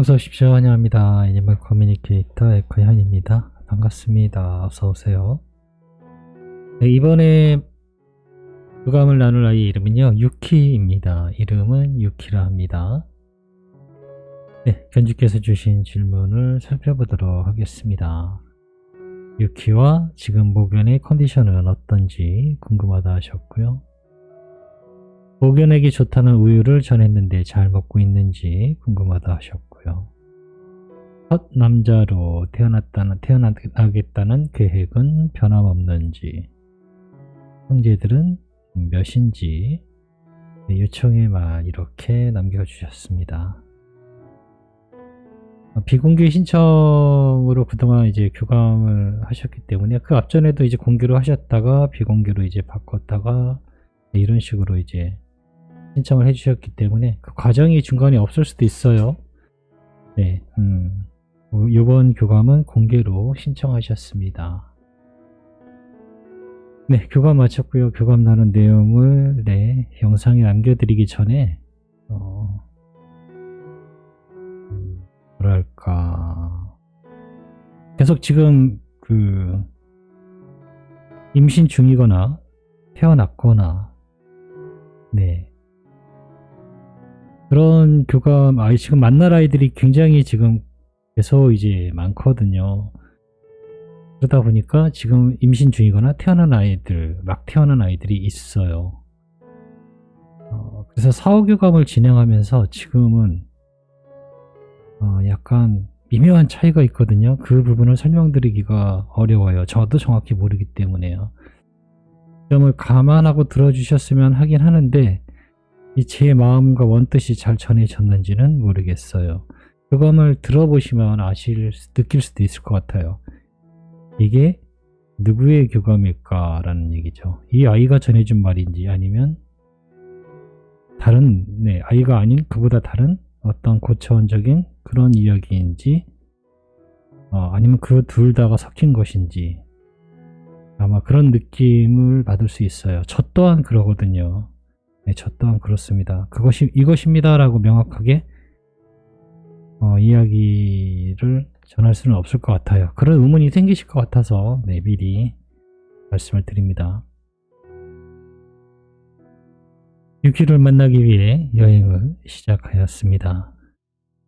어서 오십시오. 환영합니다. 애니멀 커뮤니케이터 에코현입니다. 반갑습니다. 어서 오세요. 네, 이번에 교감을 나눌 아이 이름은요, 유키입니다. 이름은 유키라 합니다. 네, 견주께서 주신 질문을 살펴보도록 하겠습니다. 유키와 지금 목연의 컨디션은 어떤지 궁금하다 하셨고요. 목연에게 좋다는 우유를 전했는데 잘 먹고 있는지 궁금하다 하셨고 요. 첫 남자로 태어났다는, 태어나겠다는 계획은 변함없는지, 형제들은 몇인지, 네, 요청에만 이렇게 남겨주셨습니다. 어, 비공개 신청으로 그동안 이제 교감을 하셨기 때문에 그 앞전에도 이제 공개로 하셨다가 비공개로 이제 바꿨다가 네, 이런 식으로 이제 신청을 해주셨기 때문에 그 과정이 중간에 없을 수도 있어요. 네, 음, 이번 교감은 공개로 신청하셨습니다. 네, 교감 마쳤고요. 교감 나눈 내용을 네 영상에 남겨드리기 전에 어, 음, 뭐랄까 계속 지금 그 임신 중이거나 태어났거나 네 그런 교감 아이 지금 만날 아이들이 굉장히 지금 계속 이제 많거든요. 그러다 보니까 지금 임신 중이거나 태어난 아이들, 막 태어난 아이들이 있어요. 어, 그래서 사후 교감을 진행하면서 지금은 어, 약간 미묘한 차이가 있거든요. 그 부분을 설명드리기가 어려워요. 저도 정확히 모르기 때문에요. 점을 감안하고 들어주셨으면 하긴 하는데 이 제 마음과 원뜻이 잘 전해졌는지는 모르겠어요. 교감을 들어보시면 아실, 수- 느낄 수도 있을 것 같아요. 이게 누구의 교감일까라는 얘기죠. 이 아이가 전해준 말인지 아니면 다른, 네, 아이가 아닌 그보다 다른 어떤 고차원적인 그런 이야기인지 어, 아니면 그 둘 다가 섞인 것인지 아마 그런 느낌을 받을 수 있어요. 저 또한 그러거든요. 네, 저 또한 그렇습니다. 그것이 이것입니다라고 명확하게 어, 이야기를 전할 수는 없을 것 같아요. 그런 의문이 생기실 것 같아서 네, 미리 말씀을 드립니다. 유키를 만나기 위해 여행을 시작하였습니다.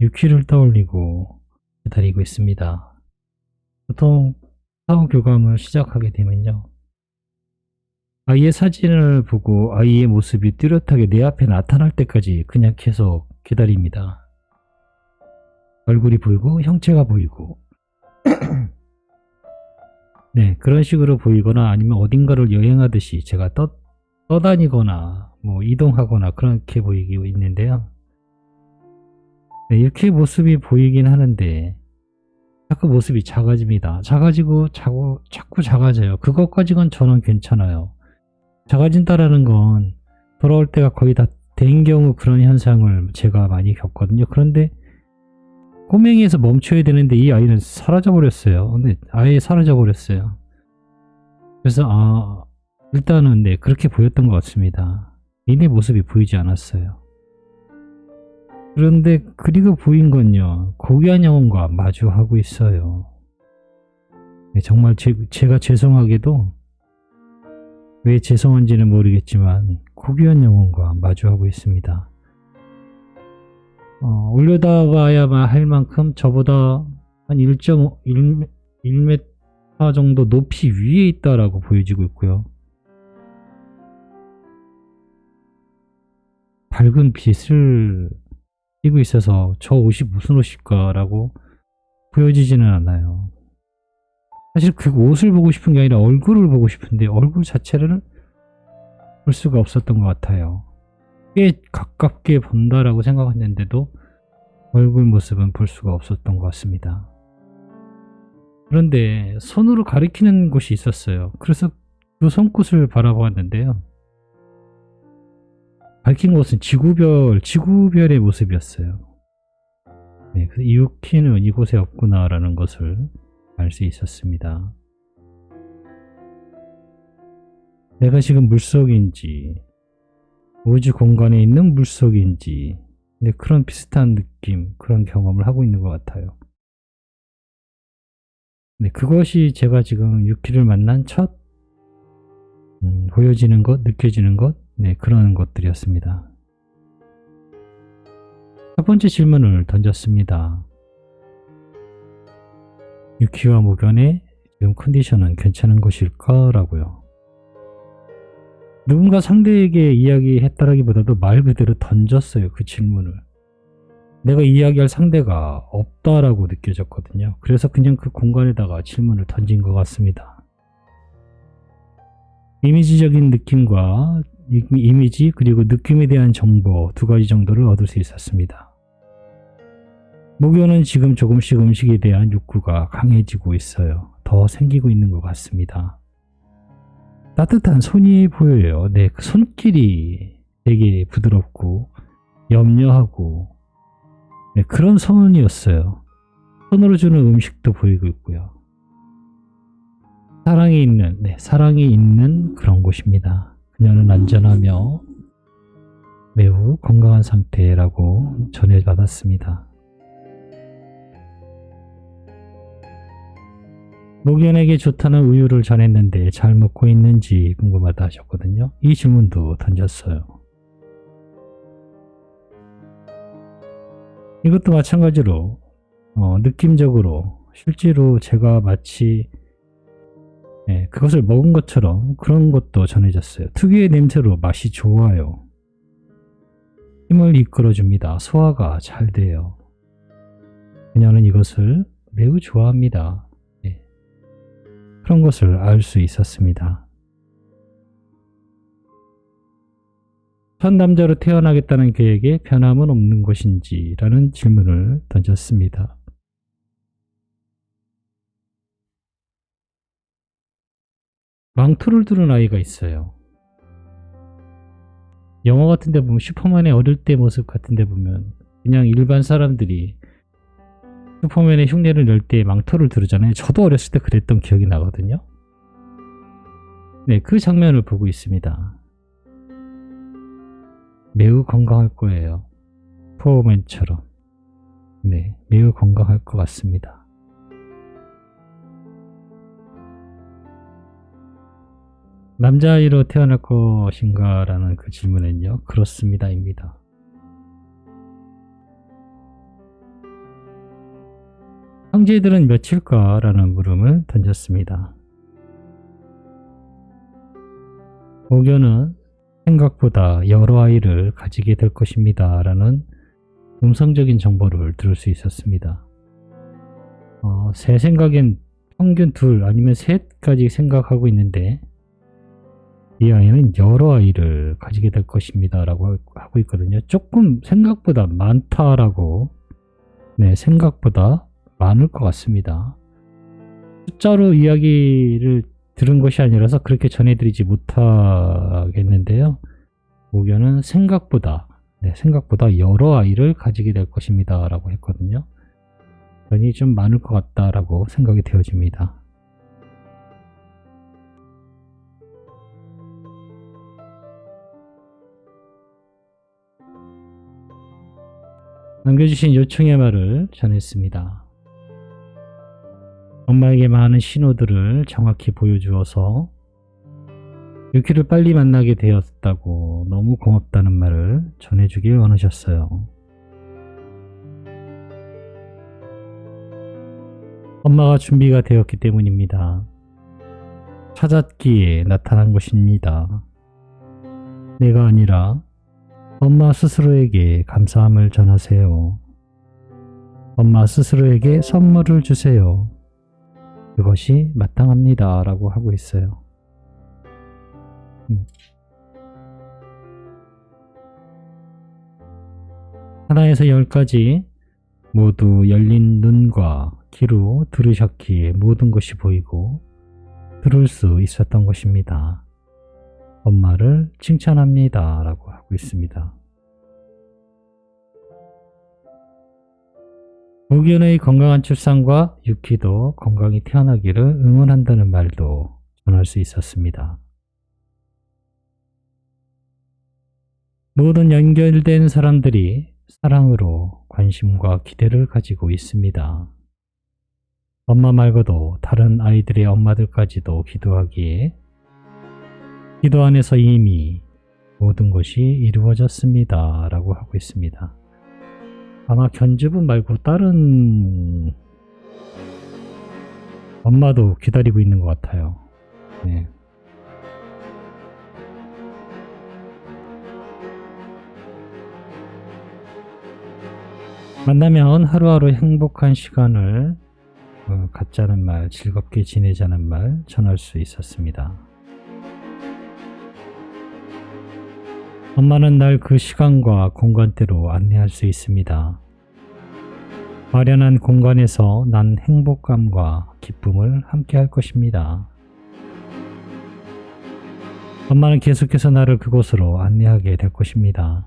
유키를 떠올리고 기다리고 있습니다. 보통 사후 교감을 시작하게 되면요. 아이의 사진을 보고 아이의 모습이 뚜렷하게 내 앞에 나타날 때까지 그냥 계속 기다립니다. 얼굴이 보이고 형체가 보이고 네 그런 식으로 보이거나 아니면 어딘가를 여행하듯이 제가 떠, 떠다니거나 뭐 이동하거나 그렇게 보이고 있는데요. 네, 이렇게 모습이 보이긴 하는데 자꾸 모습이 작아집니다. 작아지고 자꾸, 자꾸 작아져요. 그것까지건 저는 괜찮아요. 작아진다라는 건 돌아올 때가 거의 다 된 경우 그런 현상을 제가 많이 겪거든요. 그런데 꼬맹이에서 멈춰야 되는데 이 아이는 사라져 버렸어요. 근데 아예 사라져 버렸어요. 그래서 아 일단은 네 그렇게 보였던 것 같습니다. 이내 모습이 보이지 않았어요. 그런데 그리고 보인 건요 고귀한 영혼과 마주하고 있어요. 네, 정말 제, 제가 죄송하게도 왜 죄송한지는 모르겠지만 고귀한 영혼과 마주하고 있습니다. 어, 올려다봐야만 할 만큼 저보다 한 1.1m 1m 정도 높이 위에 있다라고 보여지고 있고요. 밝은 빛을 띠고 있어서 저 옷이 무슨 옷일까라고 보여지지는 않아요. 사실 그 옷을 보고 싶은 게 아니라 얼굴을 보고 싶은데 얼굴 자체를 볼 수가 없었던 것 같아요. 꽤 가깝게 본다라고 생각했는데도 얼굴 모습은 볼 수가 없었던 것 같습니다. 그런데 손으로 가리키는 곳이 있었어요. 그래서 그 손끝을 바라보았는데요. 밝힌 곳은 지구별, 지구별의 모습이었어요. 네, 그래서 이유키는 이곳에 없구나라는 것을 알 수 있었습니다. 내가 지금 물속인지, 우주 공간에 있는 물속인지, 네, 그런 비슷한 느낌, 그런 경험을 하고 있는 것 같아요. 네, 그것이 제가 지금 유키를 만난 첫 음, 보여지는 것, 느껴지는 것, 네, 그런 것들이었습니다. 첫 번째 질문을 던졌습니다. 유키와 무견의 지금 컨디션은 괜찮은 것일까? 라고요. 누군가 상대에게 이야기했다라기보다도 말 그대로 던졌어요. 그 질문을. 내가 이야기할 상대가 없다라고 느껴졌거든요. 그래서 그냥 그 공간에다가 질문을 던진 것 같습니다. 이미지적인 느낌과 이- 이미지 그리고 느낌에 대한 정보 두 가지 정도를 얻을 수 있었습니다. 목요는 지금 조금씩 음식에 대한 욕구가 강해지고 있어요. 더 생기고 있는 것 같습니다. 따뜻한 손이 보여요. 네, 그 손길이 되게 부드럽고 염려하고 네, 그런 손이었어요. 손으로 주는 음식도 보이고 있고요. 사랑이 있는, 네, 사랑이 있는 그런 곳입니다. 그녀는 안전하며 매우 건강한 상태라고 전해받았습니다. 목연에게 좋다는 우유를 전했는데 잘 먹고 있는지 궁금하다 하셨거든요. 이 질문도 던졌어요. 이것도 마찬가지로 어, 느낌적으로 실제로 제가 마치 예, 그것을 먹은 것처럼 그런 것도 전해졌어요. 특유의 냄새로 맛이 좋아요. 힘을 이끌어줍니다. 소화가 잘 돼요. 그녀는 이것을 매우 좋아합니다. 예. 그런 것을 알 수 있었습니다. 첫 남자로 태어나겠다는 계획에 변함은 없는 것인지 라는 질문을 던졌습니다. 망토를 두른 아이가 있어요. 영화 같은 데 보면 슈퍼맨의 어릴 때 모습 같은 데 보면 그냥 일반 사람들이 슈퍼맨의 흉내를 낼 때 망토를 두르잖아요. 저도 어렸을 때 그랬던 기억이 나거든요. 네, 그 장면을 보고 있습니다. 매우 건강할 거예요. 슈퍼맨처럼. 네, 매우 건강할 것 같습니다. 남자아이로 태어날 것인가? 라는 그 질문은요. 그렇습니다. 입니다. 형제들은 몇일까? 라는 물음을 던졌습니다. 모교는 생각보다 여러 아이를 가지게 될 것입니다. 라는 음성적인 정보를 들을 수 있었습니다. 어, 제 생각엔 평균 둘 아니면 셋까지 생각하고 있는데 이 아이는 여러 아이를 가지게 될 것입니다. 라고 하고 있거든요. 조금 생각보다 많다라고 네, 생각보다 많을 것 같습니다. 숫자로 이야기를 들은 것이 아니라서 그렇게 전해드리지 못하겠는데요. 목요는 생각보다, 네, 생각보다 여러 아이를 가지게 될 것입니다. 라고 했거든요. 그러니 좀 많을 것 같다라고 생각이 되어집니다. 남겨주신 요청의 말을 전했습니다. 엄마에게 많은 신호들을 정확히 보여주어서 유키를 빨리 만나게 되었다고 너무 고맙다는 말을 전해주길 원하셨어요. 엄마가 준비가 되었기 때문입니다. 찾았기에 나타난 것입니다. 내가 아니라 엄마 스스로에게 감사함을 전하세요. 엄마 스스로에게 선물을 주세요. 그것이 마땅합니다. 라고 하고 있어요. 음. 하나에서 열까지 모두 열린 눈과 귀로 들으셨기에 모든 것이 보이고 들을 수 있었던 것입니다. 엄마를 칭찬합니다. 라고 하고 있습니다. 무견의 건강한 출산과 유키도 건강히 태어나기를 응원한다는 말도 전할 수 있었습니다. 모든 연결된 사람들이 사랑으로 관심과 기대를 가지고 있습니다. 엄마 말고도 다른 아이들의 엄마들까지도 기도하기에 기도 안에서 이미 모든 것이 이루어졌습니다. 라고 하고 있습니다. 아마 견주분 말고 다른 엄마도 기다리고 있는 것 같아요. 네. 만나면 하루하루 행복한 시간을 어, 갖자는 말, 즐겁게 지내자는 말 전할 수 있었습니다. 엄마는 날 그 시간과 공간대로 안내할 수 있습니다. 마련한 공간에서 난 행복감과 기쁨을 함께 할 것입니다. 엄마는 계속해서 나를 그곳으로 안내하게 될 것입니다.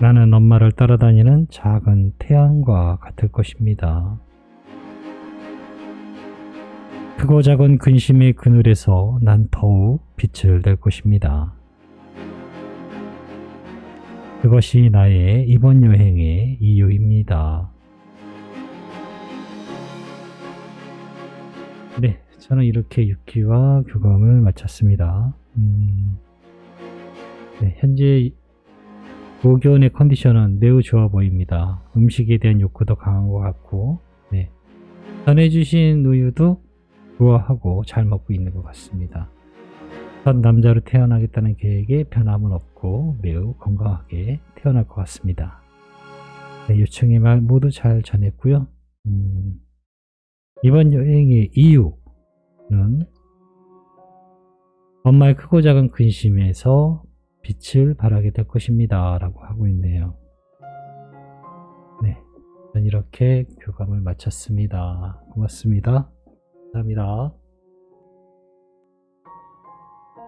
나는 엄마를 따라다니는 작은 태양과 같을 것입니다. 크고 작은 근심의 그늘에서 난 더욱 빛을 낼 것입니다. 그것이 나의 이번 여행의 이유입니다. 네, 저는 이렇게 6기와 교감을 마쳤습니다. 음, 네, 현재 고견의 컨디션은 매우 좋아 보입니다. 음식에 대한 욕구도 강한 것 같고, 네. 전해주신 우유도 좋아하고 잘 먹고 있는 것 같습니다. 첫 남자로 태어나겠다는 계획에 변함은 없고 매우 건강하게 태어날 것 같습니다. 네, 요청의 말 모두 잘 전했고요. 음, 이번 여행의 이유는 엄마의 크고 작은 근심에서 빛을 발하게 될 것입니다. 라고 하고 있네요. 네. 저는 이렇게 교감을 마쳤습니다. 고맙습니다. 감사합니다.